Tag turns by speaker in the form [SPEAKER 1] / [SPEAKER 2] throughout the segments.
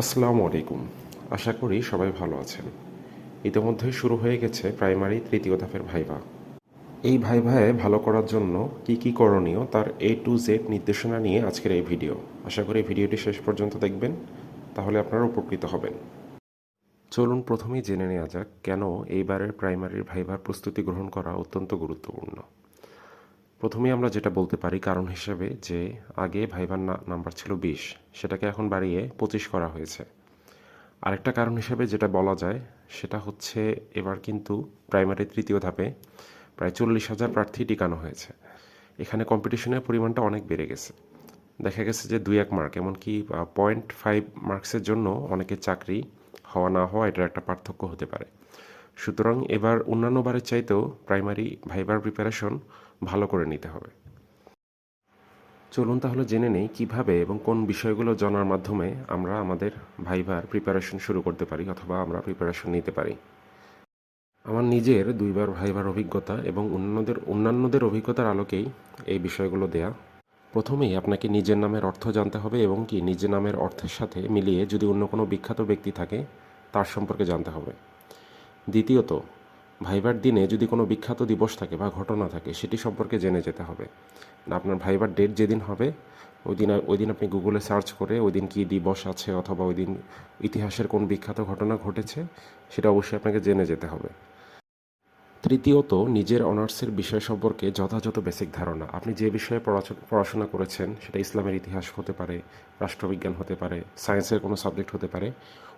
[SPEAKER 1] আসসালামু আলাইকুম। আশা করি সবাই ভালো আছেন। ইতিমধ্যে শুরু হয়ে গেছে প্রাইমারি তৃতীয় ধাপের ভাইভা। এই ভাইভায় ভালো করার জন্য কি কি করণীয় তার এ টু জেড নির্দেশনা নিয়ে আজকের এই ভিডিও। আশা করি ভিডিওটি শেষ পর্যন্ত দেখবেন, তাহলে আপনারা উপকৃত হবেন। চলুন প্রথমেই জেনে নেওয়া যাক কেন এইবারের প্রাইমারির ভাইভার প্রস্তুতি গ্রহণ করা অত্যন্ত গুরুত্বপূর্ণ। প্রথমেই আমরা যেটা বলতে পারি কারণ হিসেবে যে আগে ভাইভার না- নাম্বার ছিল বিশ, সেটাকে এখন বাড়িয়ে পঁচিশ করা হয়েছে। আরেকটা কারণ হিসেবে যেটা বলা যায়, সেটা হচ্ছে এবার কিন্তু প্রাইমারি তৃতীয় ধাপে প্রায় চল্লিশ হাজার প্রার্থী টিকানো হয়েছে। এখানে কম্পিটিশনের পরিমাণটা অনেক বেড়ে গেছে। দেখা গেছে যে দুই এক মার্ক এমনকি পয়েন্ট ফাইভ মার্কসের জন্য অনেকের চাকরি হওয়া না হওয়া এটার একটা পার্থক্য হতে পারে। সুতরাং এবার অন্যান্য বারের চাইতেও প্রাইমারি ভাইবার প্রিপারেশন ভালো করে নিতে হবে। চলুন তাহলে জেনে নেই কীভাবে এবং কোন বিষয়গুলো জানার মাধ্যমে আমরা আমাদের ভাইভার প্রিপারেশন শুরু করতে পারি অথবা আমরা প্রিপারেশন নিতে পারি। আমার নিজের দুইবার ভাইভার অভিজ্ঞতা এবং অন্যদের, অন্যান্যদের অভিজ্ঞতার আলোকেই এই বিষয়গুলো দেয়া। প্রথমেই আপনাকে নিজের নামের অর্থ জানতে হবে এবং কি নিজের নামের অর্থের সাথে মিলিয়ে যদি অন্য কোনো বিখ্যাত ব্যক্তি থাকে তার সম্পর্কে জানতে হবে। দ্বিতীয়ত ভাইবার দিনে যদি কোনো বিখ্যাত দিবস থাকে বা ঘটনা থাকে, সেটি সম্পর্কে জেনে যেতে হবে। না আপনার ভাইবার ডেট যেদিন হবে, ওই দিন ওই দিন আপনি গুগলে সার্চ করে ওই দিন কী দিবস আছে অথবা ওই দিন ইতিহাসের কোন বিখ্যাত ঘটনা ঘটেছে, সেটা অবশ্যই আপনাকে জেনে যেতে হবে। তৃতীয়ত, নিজের অনার্সের বিষয় সম্পর্কে যথাযথ বেসিক ধারণা। আপনি যে বিষয়ে পড়াশো- পড়াশোনা করেছেন, সেটা ইসলামের ইতিহাস হতে পারে, রাষ্ট্রবিজ্ঞান হতে পারে সায়েন্সের কোনো সাবজেক্ট হতে পারে,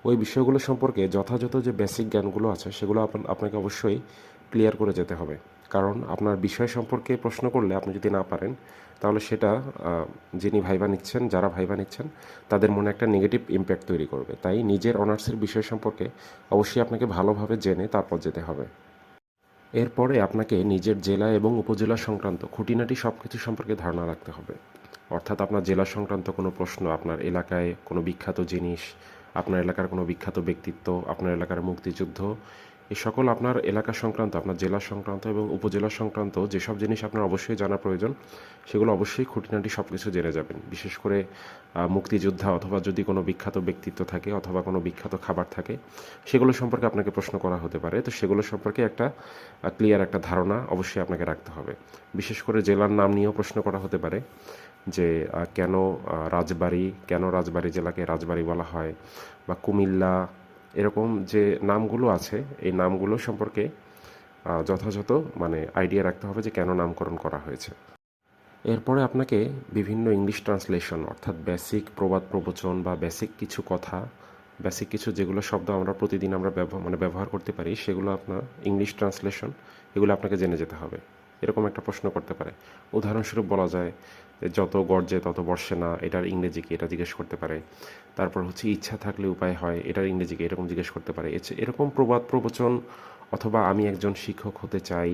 [SPEAKER 1] ওই বিষয়গুলো সম্পর্কে যথাযথ যে বেসিক জ্ঞানগুলো আছে, সেগুলো আপন- আপনাকে অবশ্যই ক্লিয়ার করে যেতে হবে। কারণ আপনার বিষয় সম্পর্কে প্রশ্ন করলে আপনি যদি না পারেন, তাহলে সেটা যিনি ভাইবা নিচ্ছেন, যারা ভাইবা নিচ্ছেন, তাদের মনে একটা নেগেটিভ ইম্প্যাক্ট তৈরি করবে। তাই নিজের অনার্সের বিষয় সম্পর্কে অবশ্যই আপনাকে ভালোভাবে জেনে তারপর যেতে হবে। এরপরে আপনাকে নিজের জেলা এবং উপজেলা সংক্রান্ত খুঁটিনাটি সব কিছু সম্পর্কে ধারণা রাখতে হবে। অর্থাৎ আপনার জেলা সংক্রান্ত কোনো প্রশ্ন, আপনার এলাকায় কোনো বিখ্যাত জিনিস, আপনার এলাকার কোনো বিখ্যাত ব্যক্তিত্ব, আপনার এলাকার মুক্তিযুদ্ধ এই সকল আপনার এলাকা সংক্রান্ত, আপনার জেলা সংক্রান্ত এবং উপজেলা সংক্রান্ত যেসব জিনিস আপনার অবশ্যই জানা প্রয়োজন, সেগুলো অবশ্যই খুঁটিনাটি সব কিছু জেনে যাবেন। বিশেষ করে মুক্তিযোদ্ধা অথবা যদি কোনো বিখ্যাত ব্যক্তিত্ব থাকে অথবা কোনো বিখ্যাত খাবার থাকে, সেগুলো সম্পর্কে আপনাকে প্রশ্ন করা হতে পারে। তো সেগুলো সম্পর্কে একটা ক্লিয়ার একটা ধারণা অবশ্যই আপনাকে রাখতে হবে। বিশেষ করে জেলার নাম নিয়েও প্রশ্ন করা হতে পারে যে কেন রাজবাড়ি কেন রাজবাড়ি জেলাকে রাজবাড়ি বলা হয় বা কুমিল্লা এরকম যে নামগুলো আছে, এই নামগুলো সম্পর্কে যথাযথ মানে আইডিয়া রাখতে হবে যে কেন নামকরণ করা হয়েছে। এরপরে আপনাকে বিভিন্ন ইংলিশ ট্রান্সলেশন অর্থাৎ বেসিক প্রবাদ প্রবচন বা বেসিক কিছু কথা বেসিক কিছু যেগুলো শব্দ আমরা প্রতিদিন আমরা ব্যবহার মানে ব্যবহার করতে পারি, সেগুলো আপনার ইংলিশ ট্রান্সলেশন এগুলো আপনাকে জেনে যেতে হবে। এরকম একটা প্রশ্ন করতে পারে। উদাহরণস্বরূপ বলা যায় যত গর্জে তত বর্ষে না, এটার ইংরেজি কি এটা জিজ্ঞেস করতে পারে? তারপর হচ্ছে, ইচ্ছা থাকলে উপায় হয়, এটার ইংরেজি কি এরকম জিজ্ঞেস করতে পারে? এরকম প্রবাদ, প্রবচন অথবা আমি একজন শিক্ষক হতে চাই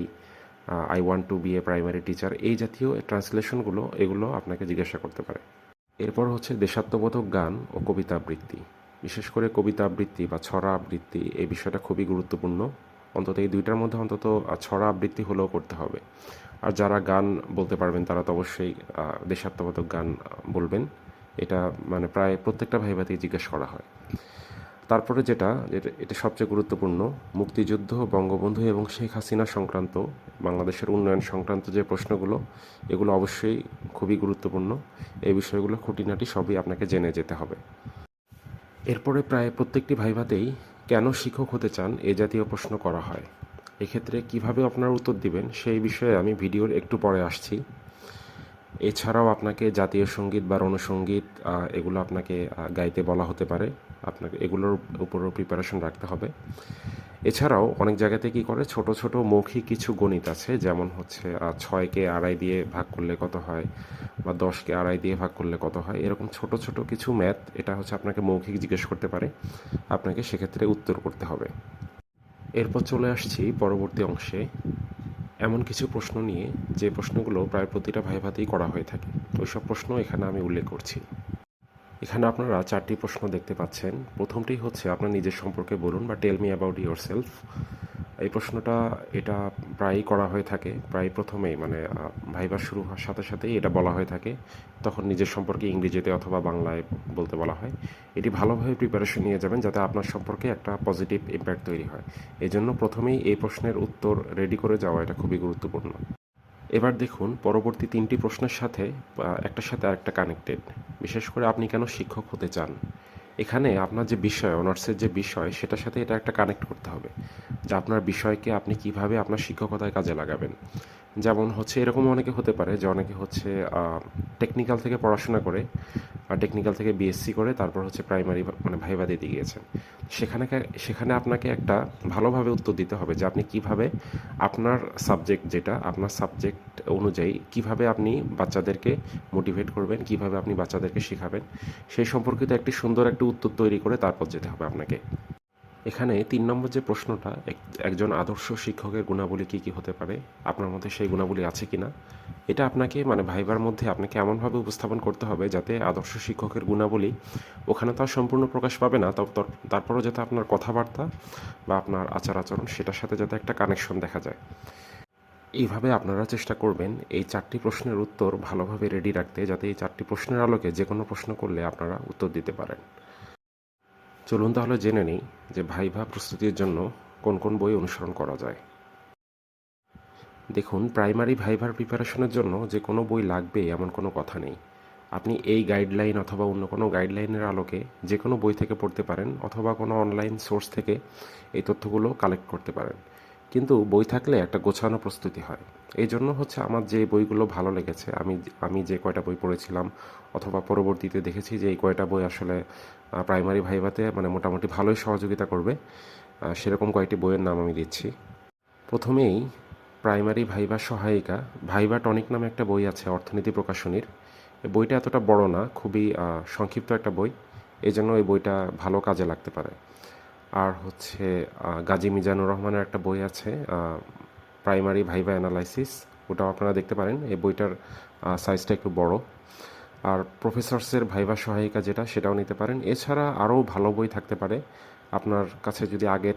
[SPEAKER 1] I want to be a primary teacher এই জাতীয় ট্রান্সলেশনগুলো, এগুলো আপনাকে জিজ্ঞাসা করতে পারে। এরপর হচ্ছে, দেশাত্মবোধক গান ও কবিতা আবৃত্তি। বিশেষ করে কবিতা আবৃত্তি বা ছড়া আবৃত্তি, এই বিষয়টা খুবই গুরুত্বপূর্ণ। অন্তত এই দুইটার মধ্যে অন্তত ছড়া আবৃত্তি হলেও করতে হবে। আর যারা গান বলতে পারবেন, তারা তো অবশ্যই দেশাত্মবোধক গান বলবেন। এটা মানে প্রায় প্রত্যেকটা ভাইভাতেই জিজ্ঞেস করা হয়। তারপরে যেটা- এটা সবচেয়ে গুরুত্বপূর্ণ, মুক্তিযুদ্ধ, বঙ্গবন্ধু এবং শেখ হাসিনা সংক্রান্ত, বাংলাদেশের উন্নয়ন সংক্রান্ত যে প্রশ্নগুলো, এগুলো অবশ্যই খুবই গুরুত্বপূর্ণ। এই বিষয়গুলো খুঁটিনাটি সবই আপনাকে জেনে যেতে হবে। এরপরে প্রায় প্রত্যেকটি ভাইভাতেই কেন শিক্ষক হতে চান এ জাতীয় প্রশ্ন করা হয়। এক্ষেত্রে কীভাবে আপনার উত্তর দিবেন সেই বিষয়ে আমি ভিডিওর একটু পরে আসছি। এছাড়াও আপনাকে জাতীয় সংগীত বা রণসঙ্গীত এগুলো আপনাকে গাইতে বলা হতে পারে। আপনাকে এগুলোর উপরও প্রিপারেশন রাখতে হবে। এছাড়াও অনেক জায়গাতে কি করে ছোট ছোট মৌখিক কিছু গণিত আছে, যেমন হচ্ছে ছয়কে আড়াই দিয়ে ভাগ করলে কত হয় বা দশকে আড়াই দিয়ে ভাগ করলে কত হয়, এরকম ছোট ছোট কিছু ম্যাথ, এটা হচ্ছে আপনাকে মৌখিক জিজ্ঞেস করতে পারে। আপনাকে সেক্ষেত্রে উত্তর করতে হবে। এরপর চলে আসছি পরবর্তী অংশে। এমন কিছু প্রশ্ন নিয়ে যে প্রশ্নগুলো প্রায় প্রতিটা ভাইভাতেই করা হয়ে থাকে, ওইসব প্রশ্ন এখানে আমি উল্লেখ করছি। এখানে আপনারা চারটি প্রশ্ন দেখতে পাচ্ছেন। প্রথমটি হচ্ছে, আপনার নিজের সম্পর্কে বলুন বা tell me about yourself এই প্রশ্নটা, এটা প্রায়ই করা হয়ে থাকে। প্রায় প্রথমেই মানে ভাইবার শুরু হওয়ার সাথে সাথেই এটা বলা হয়ে থাকে। তখন নিজের সম্পর্কে ইংরেজিতে অথবা বাংলায় বলতে বলা হয়। এটি ভালোভাবে প্রিপারেশন নিয়ে যাবেন যাতে আপনার সম্পর্কে একটা পজিটিভ ইম্প্যাক্ট তৈরি হয়। এই জন্য প্রথমেই এই প্রশ্নের উত্তর রেডি করে যাওয়া এটা খুবই গুরুত্বপূর্ণ। এবার দেখুন পরবর্তী তিনটি প্রশ্নের সাথে একটার সাথে আরেকটা কানেক্টেড বিশেষ করে আপনি কেন শিক্ষক হতে চান? এখানে আপনার যে বিষয়, অনার্সের যে বিষয়, সেটার সাথে এটা একটা কানেক্ট করতে হবে। যে আপনার বিষয়কে আপনি কীভাবে আপনার শিক্ষকতায় কাজে লাগাবেন। যেমন হচ্ছে এরকম অনেকে হতে পারে যে অনেকে হচ্ছে টেকনিক্যাল থেকে পড়াশোনা করে আর টেকনিক্যাল থেকে বিএসসি করে তারপর হচ্ছে প্রাইমারি মানে ভাইবা দিতে গিয়েছেন। সেখানে সেখানে আপনাকে একটা ভালোভাবে উত্তর দিতে হবে যে আপনি কীভাবে আপনার সাবজেক্ট যেটা, আপনার সাবজেক্ট অনুযায়ী কীভাবে আপনি বাচ্চাদেরকে মোটিভেট করবেন, কীভাবে আপনি বাচ্চাদেরকে শেখাবেন, সেই সম্পর্কিত একটি সুন্দর একটি উত্তর তৈরি করে তারপর যেতে হবে আপনাকে। এখানে তিন নম্বর যে প্রশ্নটা, এক- একজন আদর্শ শিক্ষকের গুণাবলী কী কী হতে পারে? আপনার মধ্যে সেই গুণাবলী আছে কি না এটা আপনাকে মানে ভাইবার মধ্যে আপনাকে এমনভাবে উপস্থাপন করতে হবে যাতে আদর্শ শিক্ষকের গুণাবলী ওখানে তো আর সম্পূর্ণ প্রকাশ পাবে না। তর- তারপরও যাতে আপনার কথাবার্তা বা আপনার আচার আচরণ সেটার সাথে যাতে একটা কানেকশন দেখা যায়। এইভাবে আপনারা চেষ্টা করবেন এই চারটি প্রশ্নের উত্তর ভালোভাবে রেডি রাখতে, যাতে এই চারটি প্রশ্নের আলোকে যে কোনো প্রশ্ন করলে আপনারা উত্তর দিতে পারেন। চলুন তাহলে জেনে নিই যে ভাইভা প্রস্তুতির জন্য কোন কোন বই অনুসরণ করা যায়। দেখুন, প্রাইমারি ভাইভার প্রিপারেশনের জন্য যে কোনো বই লাগবে এমন কোনো কথা নেই। আপনি এই গাইডলাইন অথবা অন্য কোনো গাইডলাইনের আলোকে যে কোনো বই থেকে পড়তে পারেন অথবা কোনো অনলাইন সোর্স থেকে এই তথ্যগুলো কালেক্ট করতে পারেন। কিন্তু বই থাকলে একটা গোছানো প্রস্তুতি হয়। এই জন্য হচ্ছে আমার যে বইগুলো ভালো লেগেছে, আমি আমি যে কয়টা বই পড়েছিলাম অথবা পরবর্তীতে দেখেছি যে এই কয়টা বই আসলে প্রাইমারি ভাইভাতে মানে মোটামুটি ভালোই সহযোগিতা করবে সেরকম কয়েকটি বইয়ের নাম আমি দিচ্ছি। প্রথমেই প্রাইমারি ভাইবা সহায়িকা ভাইবা টনিক নামে একটা বই আছে অর্থনীতি প্রকাশনীর। বইটা এতটা বড় না, খুবই সংক্ষিপ্ত একটা বই এই জন্য এই বইটা ভালো কাজে লাগতে পারে। আর হচ্ছে গাজী মিজানুর রহমানের একটা বই আছে প্রাইমারি ভাইবা অ্যানালাইসিস ওটাও আপনারা দেখতে পারেন। এই বইটার সাইজটা একটু বড়। আর প্রফেসরসের ভাইবা সহায়িকা যেটা, সেটাও নিতে পারেন। এছাড়া আরও ভালো বই থাকতে পারে। আপনার কাছে যদি আগের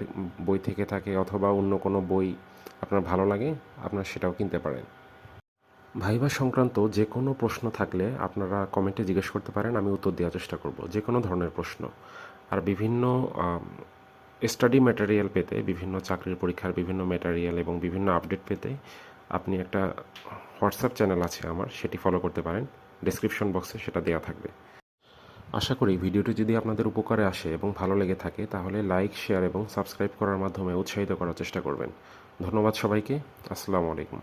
[SPEAKER 1] বই থেকে থাকে অথবা অন্য কোনো বই আপনার ভালো লাগে, আপনার সেটাও কিনতে পারেন। ভাইবা সংক্রান্ত যে কোনো প্রশ্ন থাকলে আপনারা কমেন্টে জিজ্ঞেস করতে পারেন, আমি উত্তর দেওয়ার চেষ্টা করব। যে কোনো ধরনের প্রশ্ন। আর বিভিন্ন স্টাডি ম্যাটেরিয়াল পেতে, বিভিন্ন চাকরির পরীক্ষার বিভিন্ন ম্যাটেরিয়াল এবং বিভিন্ন আপডেট পেতে আপনি একটা হোয়াটসঅ্যাপ চ্যানেল আছে আমার, সেটি ফলো করতে পারেন। ডেসক্রিপশন বক্সে সেটা দেওয়া থাকবে। আশা করি ভিডিওটি যদি আপনাদের উপকারে আসে এবং ভালো লেগে থাকে, তাহলে লাইক শেয়ার এবং সাবস্ক্রাইব করার মাধ্যমে উৎসাহিত করার চেষ্টা করবেন। ধন্যবাদ সবাইকে। আসসালামু আলাইকুম।